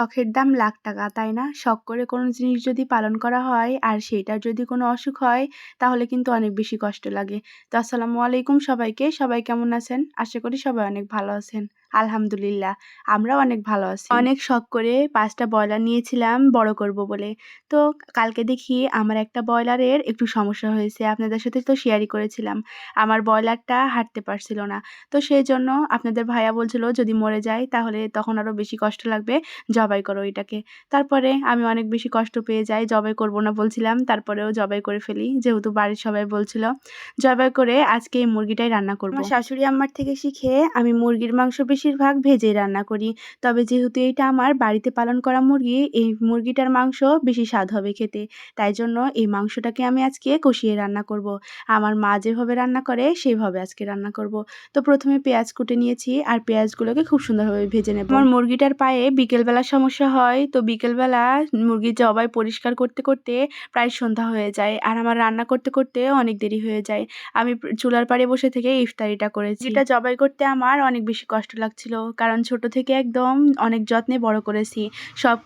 শখের দাম লাখ টাকা, তাই না? শখ করে কোনো জিনিস যদি পালন করা হয় আর সেইটার যদি কোনো অসুখ হয়, তাহলে কিন্তু অনেক বেশি কষ্ট লাগে। তো আসসালামু আলাইকুম সবাইকে। সবাই কেমন আছেন? আশা করি সবাই অনেক ভালো আছেন। আলহামদুলিল্লাহ আমরাও অনেক ভালো আছি। অনেক শখ করে পাঁচটা ব্রয়লার নিয়েছিলাম বড় করব বলে। তো কালকে দেখি আমার একটা ব্রয়লারের একটু সমস্যা হয়েছে আপনাদের সাথে তো শেয়ারই করেছিলাম। আমার ব্রয়লারটা হাঁটতে পারছিল না। তো সেই জন্য আপনাদের ভাইয়া বলছিল যদি মরে যায় তাহলে তখন আরও বেশি কষ্ট লাগবে জবাই করো এটাকে। তারপরে আমি অনেক বেশি কষ্ট পেয়ে যাই জবাই করব না বলছিলাম। তারপরেও জবাই করে ফেলি যেহেতু বাড়ির সবাই বলছিল জবাই করে আজকে এই মুরগিটাই রান্না করব। শাশুড়ি আমার থেকে শিখে আমি মুরগির মাংস বেশিরভাগ ভেজে রান্না করি। তবে যেহেতু এটা আমার বাড়িতে পালন করা মুরগি, এই মুরগিটার মাংস বেশি স্বাদ হবে খেতে। তাই জন্য এই মাংসটাকে আমি আজকে কষিয়ে রান্না করব। আমার মা যেভাবে রান্না করে, সেভাবে আজকে রান্না করব। তো প্রথমে পেঁয়াজ কুটে নিয়েছি আর পেঁয়াজগুলোকে খুব সুন্দরভাবে ভেজে নেব। আমার মুরগিটার পায়ে বিকেলবেলা সমস্যা হয়, তো বিকেলবেলা মুরগির জবাই পরিষ্কার করতে করতে প্রায় সন্ধ্যা হয়ে যায় আর আমার রান্না করতে করতে অনেক দেরি হয়ে যায়। আমি চুলার পাড়ে বসে থেকে ইফতারিটা করেছি। এটা জবাই করতে আমার অনেক বেশি কষ্ট লাগছিল কারণ ছোট থেকে একদম অনেক যত্নে বড় করেছি। সব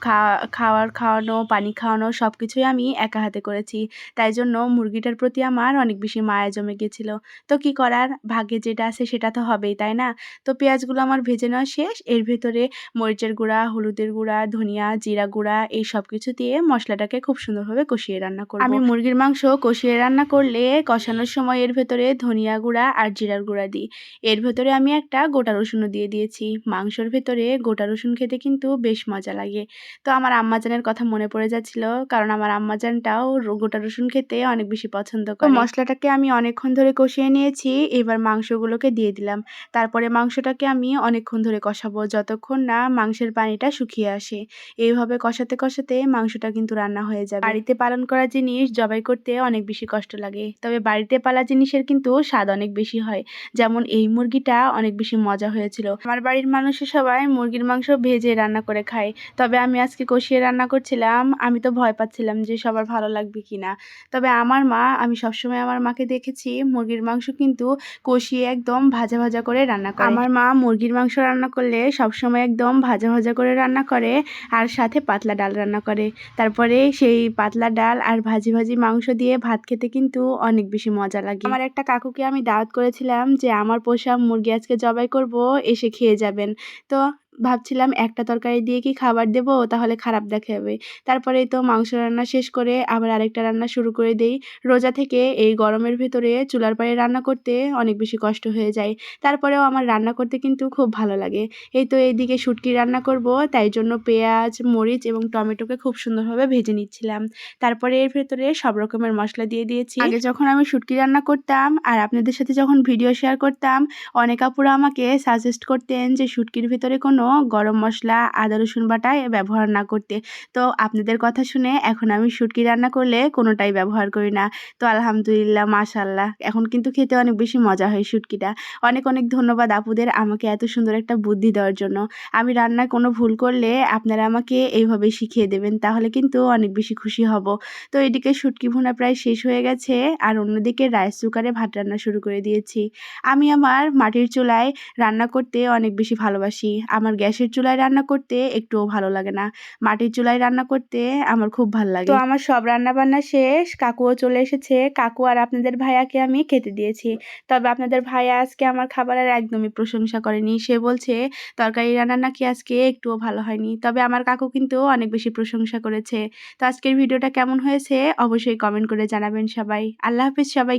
খাওয়ার খাওয়ানো, পানি খাওয়ানো সব কিছুই আমি একা হাতে করেছি। তাই জন্য মুরগিটার প্রতি আমার অনেক বেশি মায়া জমে গেছিল। তো কি করার? ভাগ্যে যেটা আছে সেটা তো হবেই, তাই না? তো পেঁয়াজগুলো আমার ভেজে নেওয়া শেষ। এর ভেতরে মরিচের গুঁড়া, হলুদের গুঁড়া, ধনিয়া, জিরা গুঁড়া, এই সব কিছু দিয়ে মশলাটাকে খুব সুন্দরভাবে কষিয়ে রান্না করব। আমি মুরগির মাংস কষিয়ে রান্না করলে কষানোর সময় এর ভেতরে ধনিয়া গুঁড়া আর জিরার গুঁড়া দিই। এর ভেতরে আমি একটা গোটা রসুনও দিয়ে দিয়েছি। মাংসর ভেতরে গোটা রসুন খেতে কিন্তু বেশ মজা লাগে। তো আমার আম্মাজানের কথা মনে পড়ে যাচ্ছিল কারণ আমার আম্মাজানটাও গোটা রসুন খেতে অনেক বেশি পছন্দ করে। মশলাটাকে আমি অনেকক্ষণ ধরে কষিয়ে নিয়েছি এবার মাংসগুলোকে দিয়ে দিলাম। তারপরে মাংসটাকে আমি অনেকক্ষণ ধরে কষাবো যতক্ষণ না মাংসের পানিটা শুকিয়ে আসে। এইভাবে কষাতে কষাতে মাংসটা কিন্তু রান্না হয়ে যাবে। বাড়িতে পালন করা জিনিস জবাই করতে অনেক বেশি কষ্ট লাগে। তবে বাড়িতে পালা জিনিসের কিন্তু স্বাদ অনেক বেশি হয়। যেমন এই মুরগিটা অনেক বেশি মজা হয়েছিল। আমার বাড়ির মানুষের সবাই মুরগির মাংস ভেজে রান্না করে খায়। তবে আমি আজকে কষিয়ে রান্না করছিলাম, আমি তো ভয় পাচ্ছিলাম যে সবার ভালো লাগবে কি না তবে আমার মা, আমি সবসময় আমার মাকে দেখেছি, মুরগির মাংস কিন্তু কষিয়ে একদম ভাজা ভাজা করে রান্না করে। আমার মা মুরগির মাংস রান্না করলে সবসময় একদম ভাজা ভাজা করে রান্না করে, আর সাথে পাতলা ডাল রান্না করে। তারপরে সেই পাতলা ডাল আর ভাজি ভাজি মাংস দিয়ে ভাত খেতে কিন্তু অনেক বেশি মজা লাগে। আমার একটা কাকুকে আমি দাওয়াত করেছিলাম যে, আমার পোষা মুরগি আজকে জবাই করব, এসে খেয়ে যাবেন। তো ভাবছিলাম একটা তরকারি দিয়ে কি খাবার দেবো? তাহলে খারাপ দেখাবে তারপরে তো মাংস রান্না শেষ করে আবার আরেকটা রান্না শুরু করে দেই। রোজা থেকে এই গরমের ভেতরে চুলার পাড়ে রান্না করতে অনেক বেশি কষ্ট হয়ে যায়। তারপরেও আমার রান্না করতে কিন্তু খুব ভালো লাগে। এই তো এইদিকে শুটকি রান্না করব, তাই জন্য পেঁয়াজ, মরিচ এবং টমেটোকে খুব সুন্দরভাবে ভেজে নিচ্ছিলাম। তারপরে এর ভেতরে সব রকমের মশলা দিয়ে দিয়েছি। আগে যখন আমি শুটকি রান্না করতাম আর আপনাদের সাথে যখন ভিডিও শেয়ার করতাম, অনেক আপুরা আমাকে সাজেস্ট করতেন যে শুটকির ভেতরে কোনো গরম মশলা, আদা, রসুন বাটায় ব্যবহার না করতে। তো আপনাদের কথা শুনে এখন আমি শুটকি রান্না করলে কোনোটাই ব্যবহার করি না। তো আলহামদুলিল্লাহ মাশাল্লাহ এখন কিন্তু খেতে অনেক বেশি মজা হয় শুটকিটা। অনেক অনেক ধন্যবাদ আপুদের আমাকে এত সুন্দর একটা বুদ্ধি দেওয়ার জন্য। আমি রান্নায় কোনো ভুল করলে আপনারা আমাকে এইভাবে শিখিয়ে দেবেন, তাহলে কিন্তু অনেক বেশি খুশি হব। তো এদিকে শুটকি ভুনা প্রায় শেষ হয়ে গেছে, আর অন্যদিকে রাইস কুকারে ভাত রান্না শুরু করে দিয়েছি। আমি আমার মাটির চুলায় রান্না করতে অনেক বেশি ভালোবাসি। আমার গ্যাসের চুলায় রান্না করতে একটুও ভালো লাগে না। মাটির চুলায় রান্না করতে আমার খুব ভালো লাগে। তো আমার সব রান্না বান্না শেষ। কাকুও চলে এসেছে। কাকু আর আপনাদের ভাইয়াকে আমি খেতে দিয়েছি। তবে আপনাদের ভাইয়া আজকে আমার খাবারের একদমই প্রশংসা করেনি। সে বলছে, তরকারি রান্না নাকি আজকে একটুও ভালো হয়নি। তবে আমার কাকু কিন্তু অনেক বেশি প্রশংসা করেছে। তো আজকের ভিডিওটা কেমন হয়েছে? অবশ্যই কমেন্ট করে জানাবেন সবাই। আল্লাহ হাফিজ সবাই